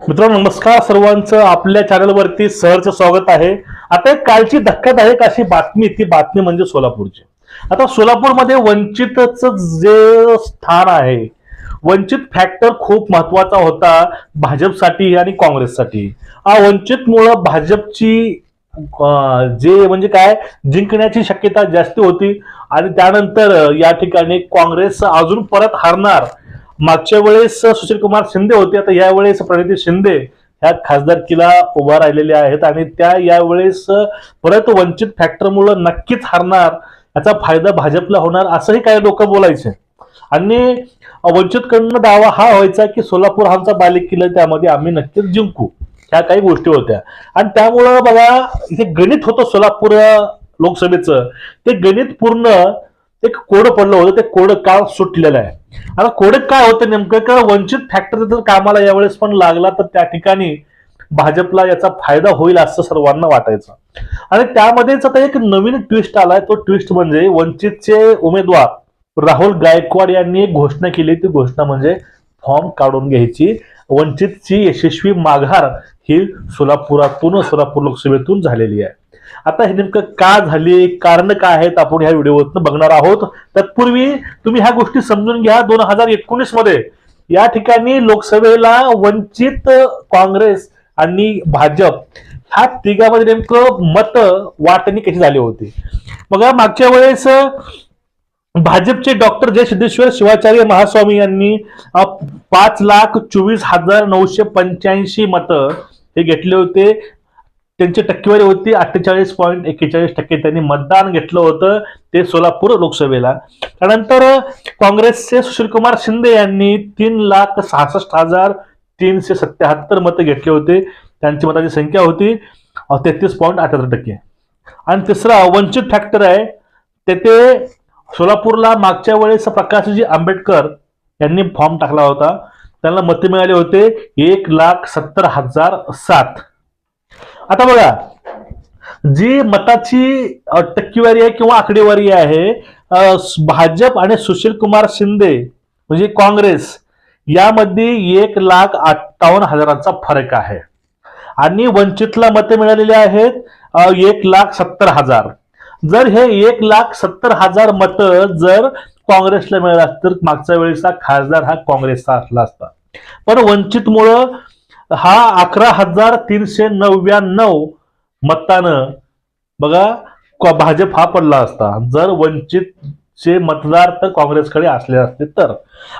मित्रांनो नमस्कार सर्वांचं. आपल्या चॅनलवरती सहरचं स्वागत आहे. आता एक कालची धक्कादायक अशी बातमी ती बातमी म्हणजे सोलापूरची. आता सोलापूरमध्ये वंचितच जे स्थान आहे वंचित फॅक्टर खूप महत्त्वाचा होता भाजपसाठी आणि काँग्रेससाठी. हा वंचितमुळं भाजपची जे म्हणजे काय जिंकण्याची शक्यता जास्त होती. आणि त्यानंतर या ठिकाणी काँग्रेस अजून परत हारणार. मागच्या वेळेस सुशील कुमार शिंदे होते आता यावेळेस प्रणिती शिंदे ह्या खासदारकीला उभा राहिलेल्या आहेत आणि त्या यावेळेस परत वंचित फॅक्टरमुळे नक्कीच हारणार याचा फायदा भाजपला होणार असंही काही लोक बोलायचे. आणि वंचितकडनं दावा हा व्हायचा की सोलापूर हा आमचा बालिक किल्ला त्यामध्ये आम्ही नक्कीच जिंकू ह्या काही गोष्टी होत्या. आणि त्यामुळं बघा हे गणित होतं सोलापूर लोकसभेचं ते गणित पूर्ण एक कोड पडलं होतं ते कोड काळ सुटलेलं आहे. आता कोडे काय होतं नेमकं? का वंचित फॅक्टर जर कामाला यावेळेस पण लागला तर त्या ठिकाणी भाजपला याचा फायदा होईल असं सर्वांना वाटायचं. आणि त्यामध्येच आता एक नवीन ट्विस्ट आलाय तो ट्विस्ट म्हणजे वंचितचे उमेदवार राहुल गायकवाड यांनी एक घोषणा केली. ती घोषणा म्हणजे फॉर्म काढून घ्यायची. वंचितची यशस्वी माघार ही सोलापुरातून सोलापूर लोकसभेतून झालेली आहे. आता हे नेमकं का झाली? कारण काय आहेत? आपण ह्या व्हिडिओतून बघणार आहोत. तत्पूर्वी तुम्ही ह्या गोष्टी समजून घ्या. दोन हजार एकोणीसमध्ये या ठिकाणी लोकसभेला वंचित काँग्रेस आणि भाजप ह्या तिघामध्ये नेमकं मत वाटणी कशी झाली होती? बघा मागच्या वेळेस भाजपचे डॉक्टर जय सिद्धेश्वर शिवाचार्य महास्वामी यांनी पाच लाख चोवीस हजार नऊशे पंच्याऐंशी मतं हे घेतले होते. त्यांची टक्केवारी होती अठ्ठेचाळीस पॉईंट एक्केचाळीस टक्के. त्यांनी मतदान घेतलं होतं ते सोलापूर लोकसभेला. त्यानंतर काँग्रेसचे सुशील कुमार शिंदे यांनी तीन लाख सहासष्ट हजार तीनशे सत्याहत्तर मतं घेतले होते. त्यांची मताची संख्या होती तेहतीस पॉईंट अठ्याहत्तर टक्के. आणि तिसरा वंचित फॅक्टर आहे. तेथे सोलापूरला मागच्या वेळेस प्रकाशजी आंबेडकर यांनी फॉर्म टाकला होता. त्यांना मते मिळाले होते एक लाख सत्तर हजार सात. आता बघा जी मताची टक्केवारी आहे किंवा आकडेवारी आहे भाजप आणि सुशील कुमार शिंदे म्हणजे काँग्रेस यामध्ये एक लाख अठ्ठावन्न हजारांचा फरक आहे. आणि वंचितला मते मिळालेली आहेत एक लाख सत्तर हजार. जर हे एक लाख सत्तर हजार मत जर काँग्रेसला मिळालं असतं तर मागच्या वेळेचा खासदार हा काँग्रेसचा असला असता. पण वंचितमुळं हा अकरा हजार तीनशे नव्याण्णव मतानं बघा भाजप हा पडला असता. जर वंचितचे मतदार तर काँग्रेसकडे असले असते तर.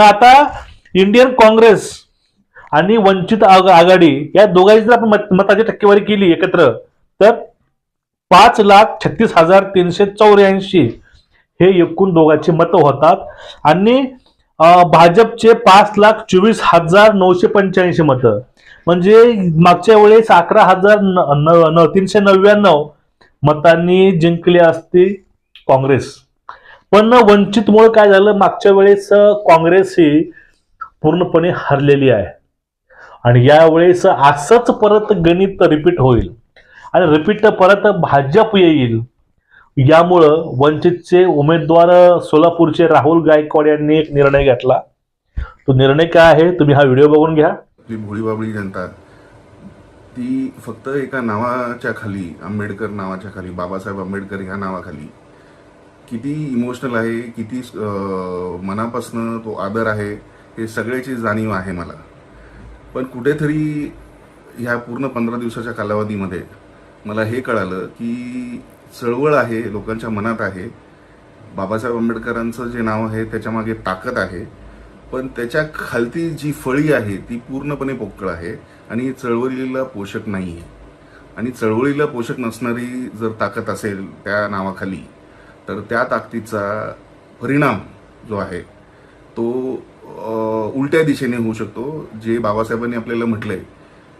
आता इंडियन काँग्रेस आणि वंचित आघाडी या दोघांची जर आपण मत- मताची टक्केवारी केली एकत्र तर पाच लाख छत्तीस हजार तीनशे चौऱ्याऐंशी हे एकूण दोघांची मतं होतात. आणि भाजपचे पाच लाख चोवीस हजार नऊशे पंच्याऐंशी मतं. म्हणजे मागच्या वेळेस अकरा हजार न- न- तीनशे नव्याण्णव मतांनी जिंकली असती काँग्रेस. पण वंचितमुळे काय झालं? मागच्या वेळेस काँग्रेस ही पूर्णपणे हरलेली आहे. आणि यावेळेस असंच परत गणित रिपीट होईल. आणि रिपीट परत भाजप येईल. यामुळं वंचितचे उमेदवार सोलापूरचे राहुल गायकवाड यांनी एक निर्णय घेतला. तो निर्णय काय आहे तुम्ही हा व्हिडिओ बघून घ्या. आपली भोळीबाबळी जनता ती फक्त एका नावाच्या खाली आंबेडकर नावाच्या खाली बाबासाहेब आंबेडकर ह्या नावाखाली. किती इमोशनल आहे किती मनापासनं तो आदर आहे हे सगळ्याची जाणीव आहे मला. पण कुठेतरी ह्या पूर्ण पंधरा दिवसाच्या कालावधीमध्ये मला हे कळालं की चळवळ आहे लोकांच्या मनात आहे. बाबासाहेब आंबेडकरांचं जे नाव आहे त्याच्यामागे ताकद आहे. पण त्याच्या खालती जी फळी आहे ती पूर्णपणे पोकळ आहे आणि चळवळीला पोषक नाही आहे. आणि चळवळीला पोषक नसणारी जर ताकद असेल त्या नावाखाली तर त्या ताकदीचा परिणाम जो आहे तो उलट्या दिशेने होऊ शकतो. जे बाबासाहेबांनी आपल्याला म्हटलंय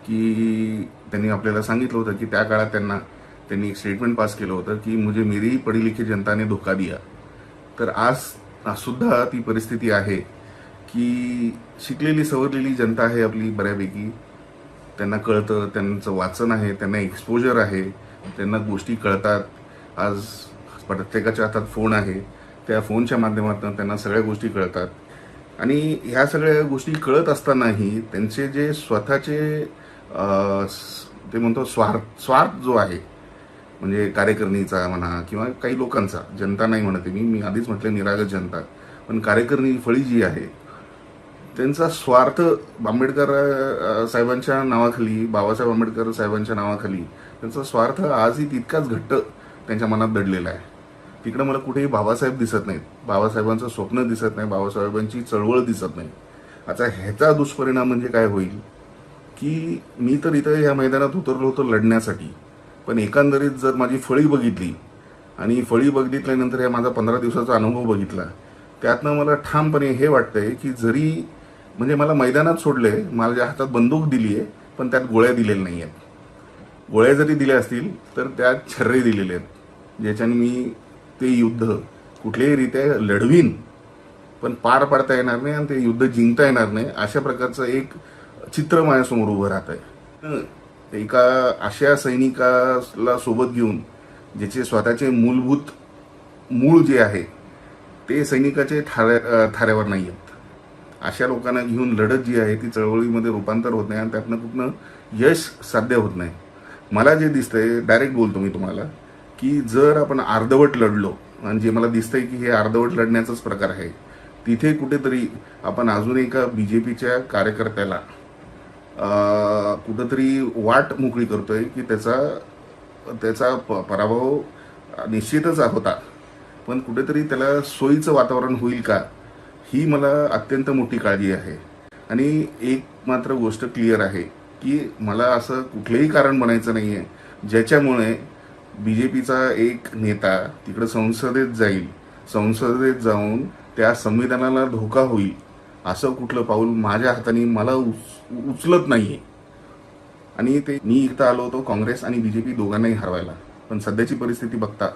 की त्यांनी आपल्याला सांगितलं होतं की त्या काळात त्यांना त्यांनी एक स्टेटमेंट पास केलं होतं की मुझे मेरी पढी लिखी जनताने धोका दिया. तर आज सुद्धा ती परिस्थिती आहे की शिकलेली सवरलेली जनता आहे आपली बऱ्यापैकी. त्यांना कळतं त्यांचं वाचन आहे त्यांना एक्सपोजर आहे त्यांना गोष्टी कळतात. आज प्रत्येकाच्या हातात फोन आहे. त्या फोनच्या माध्यमातून त्यांना सगळ्या गोष्टी कळतात. आणि ह्या सगळ्या गोष्टी कळत असतानाही त्यांचे जे स्वतःचे ते म्हणतो स्वार्थ स्वार्थ जो आहे म्हणजे कार्यकारिणीचा म्हणा किंवा काही लोकांचा जनता नाही म्हणते मी मी आधीच म्हटलं निरागस जनता. पण कार्यकारिणी फळी जी आहे त्यांचा स्वार्थ आंबेडकर साहेबांच्या नावाखाली बाबासाहेब आंबेडकर साहेबांच्या नावाखाली त्यांचा स्वार्थ आजही तितकाच घट्ट त्यांच्या मनात दडलेला आहे. तिकडे मला कुठेही बाबासाहेब दिसत नाहीत. बाबासाहेबांचं स्वप्न दिसत नाही बाबासाहेबांची चळवळ दिसत नाही. आता ह्याचा दुष्परिणाम म्हणजे काय होईल? की मी तर इथं या मैदानात उतरलो होतो लढण्यासाठी. पण एकंदरीत जर माझी फळी बघितली आणि फळी बघितल्यानंतर या माझा पंधरा दिवसाचा अनुभव बघितला त्यातनं मला ठामपणे हे वाटतंय की जरी म्हणजे मला मैदानात सोडले माझ्या हातात बंदूक दिली आहे पण त्यात गोळ्या दिलेल्या नाही आहेत. गोळ्या जरी दिल्या असतील तर त्यात छर्रे दिलेले आहेत ज्याच्याने मी ते युद्ध कुठल्याही रीत्या लढवीन पण पार पाडता येणार नाही आणि ते युद्ध जिंकता येणार नाही अशा प्रकारचं एक चित्र माझ्यासमोर उभं राहत आहे एका अशा सैनिकाला सोबत घेऊन ज्याचे स्वतःचे मूलभूत मूळ जे आहे ते सैनिकाचे थाऱ्या थाऱ्यावर नाही आहेत. अशा लोकांना घेऊन लढत जी आहे ती चळवळीमध्ये रूपांतर होत नाही आणि त्यातनं कुठनं यश साध्य होत नाही. मला जे दिसतंय डायरेक्ट बोलतो मी तुम्हाला की जर आपण अर्धवट लढलो आणि जे मला दिसतंय की हे अर्धवट लढण्याचाच प्रकार आहे तिथे कुठेतरी आपण अजून एका बी जे पीच्या कार्यकर्त्याला कुठंतरी वाट मोकळी करतोय की त्याचा त्याचा प- पराभव निश्चितच होता. पण कुठेतरी त्याला सोयीचं वातावरण होईल का ही मला अत्यंत मोठी काळजी आहे. आणि एक मात्र गोष्ट क्लिअर आहे की मला असं कुठलंही कारण बनायचं नाही आहे ज्याच्यामुळे बी जे पीचा एक नेता तिकडं संसदेत जाईल. संसदेत जाऊन त्या संविधानाला धोका होईल असं कुठलं पाऊल माझ्या हाताने मला उच उचलत नाही आहे आणि ते मी इथं आलो होतो काँग्रेस आणि बी जे पी दोघांनाही हरवायला. पण सध्याची परिस्थिती बघता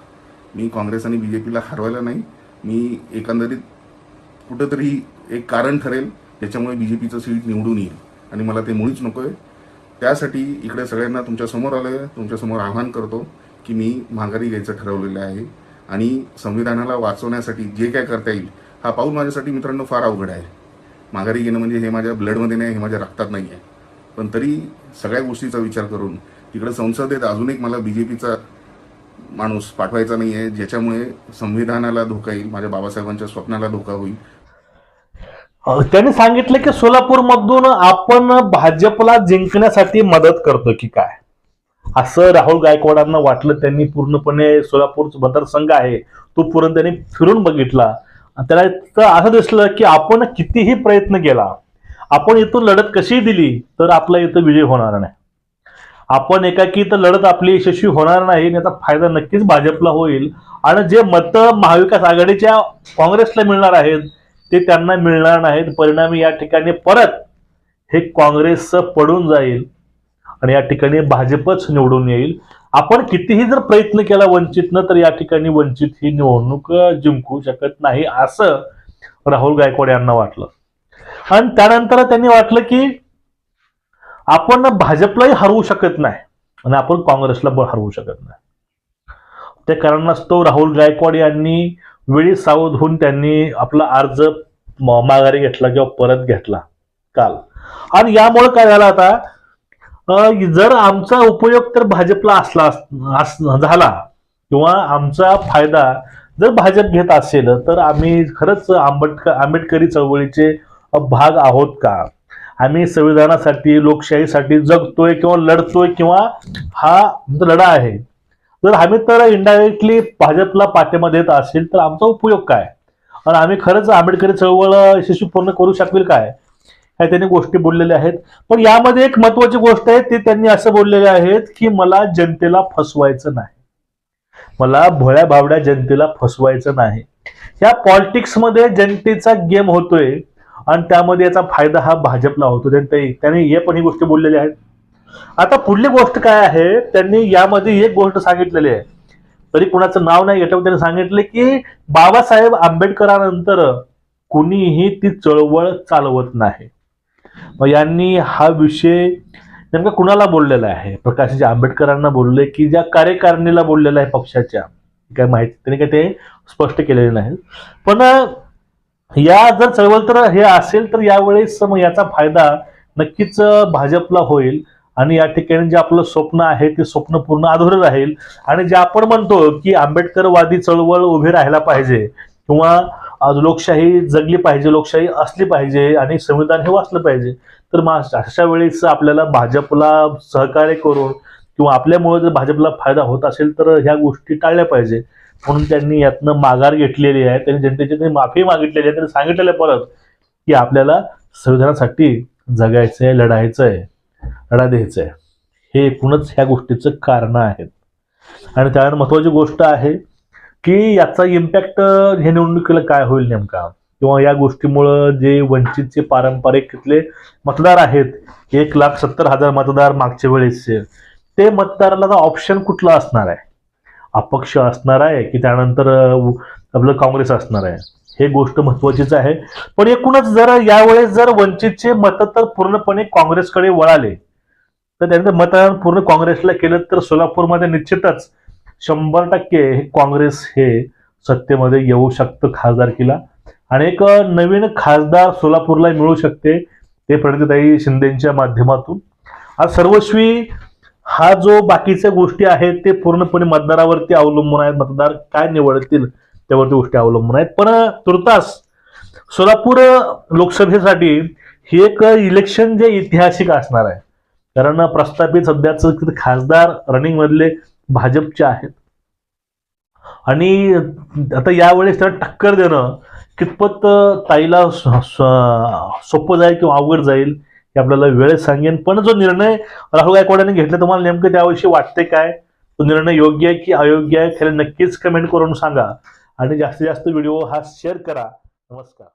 मी काँग्रेस आणि बी जे पीला हरवायला नाही. मी एकंदरीत कुठंतरी एक कारण ठरेल ज्याच्यामुळे बी जे पीचं सीट निवडून येईल. आणि मला ते मुळीच नको आहे त्यासाठी इकडे सगळ्यांना तुमच्यासमोर आलं आहे तुमच्यासमोर आव्हान करतो की मी माघारी घ्यायचं ठरवलेलं आहे. आणि संविधानाला वाचवण्यासाठी जे काय करता येईल हा पाऊल माझ्यासाठी मित्रांनो फार अवघड आहे. माघारी घेणं म्हणजे हे माझ्या ब्लडमध्ये नाही हे माझ्या रक्तात नाही आहे. पण तरी सगळ्या गोष्टीचा विचार करून तिकडे संसदेत अजून एक मला बी जे पीचा माणूस पाठवायचा नाही आहे ज्याच्यामुळे संविधानाला धोका येईल माझ्या बाबासाहेबांच्या स्वप्नाला धोका होईल. त्यांनी सांगितलं की सोलापूर मधून आपण भाजपला जिंकण्यासाठी मदत करतो की काय? असं राहुल गायकवाडांना वाटलं त्यांनी पूर्णपणे सोलापूर मतदारसंघ आहे तो पूर्ण त्यांनी फिरून बघितला. त्याला तर असं दिसलं की आपण कितीही प्रयत्न केला आपण इथून लढत कशी दिली तर आपला इथं विजय होणार नाही. आपण एकाकी तर लढत आपली यशस्वी होणार नाही आणि याचा फायदा नक्कीच भाजपला होईल. आणि जे मतं महाविकास आघाडीच्या काँग्रेसला मिळणार आहेत ते त्यांना मिळणार नाहीत. परिणामी या ठिकाणी परत हे काँग्रेस पडून जाईल आणि या ठिकाणी भाजपच निवडून येईल. आपण कितीही जर प्रयत्न केला वंचितनं तर या ठिकाणी वंचित ही निवडणूक जिंकू शकत नाही असं राहुल गायकवाड यांना वाटलं. आणि त्यानंतर त्यांनी वाटलं की आपण भाजपलाही हरवू शकत नाही आणि आपण काँग्रेसला पण हरवू शकत नाही. त्या कारणास्तव राहुल गायकवाड यांनी वेळी सावध होऊन त्यांनी आपला अर्ज माघारी घेतला किंवा परत घेतला काल. आणि यामुळे काय झालं आता? जर आमचा उपयोग तर भाजपला असला अस- झाला किंवा आमचा फायदा जर भाजप घेत असेल तर आम्ही खरंच आंबेडकर आंबेडकरी चळवळीचे भाग आहोत का? आम्ही संविधानासाठी लोकशाहीसाठी जगतोय किंवा लढतोय किंवा हा लढा आहे. जर आम्ही तर इनडायरेक्टली भाजपला पाठिंबा देत असेल तर आमचा उपयोग काय? आणि आम्ही खरंच आंबेडकरी चळवळ यशस्वी पूर्ण करू शकेल काय? ह्या त्यांनी गोष्टी बोललेल्या आहेत. पण यामध्ये एक महत्वाची गोष्ट आहे ते त्यांनी असं बोललेले आहेत की मला जनतेला फसवायचं नाही. मला भोळ्या भावड्या जनतेला फसवायचं नाही. या पॉलिटिक्समध्ये जनतेचा गेम होतोय आणि त्यामध्ये याचा फायदा हा भाजपला होतो. त्यांनी त्यांनी हे पण ही गोष्टी बोललेल्या आहेत. आता पुढली गोष्ट काय आहे त्यांनी यामध्ये एक गोष्ट सांगितलेली आहे. तरी कुणाचं नाव नाही घेतलं त्यांनी सांगितलं की बाबासाहेब आंबेडकरानंतर कुणीही ती चळवळ चालवत नाही. मग यांनी हा विषय नेमका कुणाला बोललेला आहे? प्रकाशजी आंबेडकरांना बोलले की ज्या कार्यकारिणीला बोललेला आहे पक्षाच्या? काय माहिती त्यांनी काय ते स्पष्ट केलेले नाही. पण या जर चळवळ तर हे असेल तर यावेळेस मग याचा फायदा नक्कीच भाजपला होईल. आणि या ठिकाणी जे आपलं स्वप्न आहे ते स्वप्न पूर्ण अधुरं राहील. आणि जे आपण म्हणतो की आंबेडकरवादी चळवळ उभी राहायला पाहिजे किंवा आज लोकशाही जगली पाहिजे लोकशाही असली पाहिजे आणि संविधान हे वाचलं पाहिजे. तर मग अशा वेळेस आपल्याला भाजपला सहकार्य करून किंवा आपल्यामुळे जर भाजपला फायदा होत असेल तर ह्या गोष्टी टाळल्या पाहिजे. म्हणून त्यांनी यातनं माघार घेतलेली आहे. त्यांनी जनतेची त्यांनी माफी मागितलेली आहे. त्यांनी सांगितलेलं आहे परत की आपल्याला संविधानासाठी जगायचं आहे लढायचं आहे लढा द्यायचं आहे हे एकूणच ह्या गोष्टीचं कारण आहेत. आणि त्यानंतर महत्वाची गोष्ट आहे की याचा इम्पॅक्ट हे निवडणुकीला काय होईल नेमका? किंवा या गोष्टीमुळं जे वंचितचे पारंपरिक तिथले मतदार आहेत एक लाख सत्तर हजार मतदार मागच्या वेळेसचे ते मतदाराला ऑप्शन कुठला असणार आहे? अपक्ष असणार आहे की त्यानंतर आपलं काँग्रेस असणार आहे? हे गोष्ट महत्वाचीच आहे. पण एकूणच जर यावेळेस जर वंचितचे मतं तर पूर्णपणे काँग्रेसकडे वळाले तर त्यानंतर मतदान पूर्ण काँग्रेसला केलं तर सोलापूरमध्ये निश्चितच शंभर टक्के हे काँग्रेस हे सत्तेमध्ये येऊ शकतं खासदारकीला. आणि एक नवीन खासदार सोलापूरला मिळू शकते ते प्रणितीताई शिंदेच्या माध्यमातून. आज सर्वस्वी हा जो बाकीच्या गोष्टी आहेत ते पूर्णपणे मतदारावरती अवलंबून आहेत. मतदार काय निवडतील त्यावरती गोष्टी अवलंबून आहेत. पण तुर्तास सोलापूर लोकसभेसाठी ही एक इलेक्शन जे ऐतिहासिक असणार आहे. कारण प्रस्थापित सध्याचं खासदार रनिंगमधले भाजपच्या आहेत. आणि आता यावेळेस त्याला टक्कर देणं कितपत ताईला सोपं जाईल किंवा अवघड जाईल हे आपल्याला वेळेत सांगेन. पण जो निर्णय राहुल गायकवाडांनी घेतला तुम्हाला नेमकं त्याविषयी वाटते काय? तो निर्णय योग्य आहे की अयोग्य आहे? त्याला नक्कीच कमेंट करून सांगा. आणि जास्तीत जास्त व्हिडिओ हा शेअर करा. नमस्कार.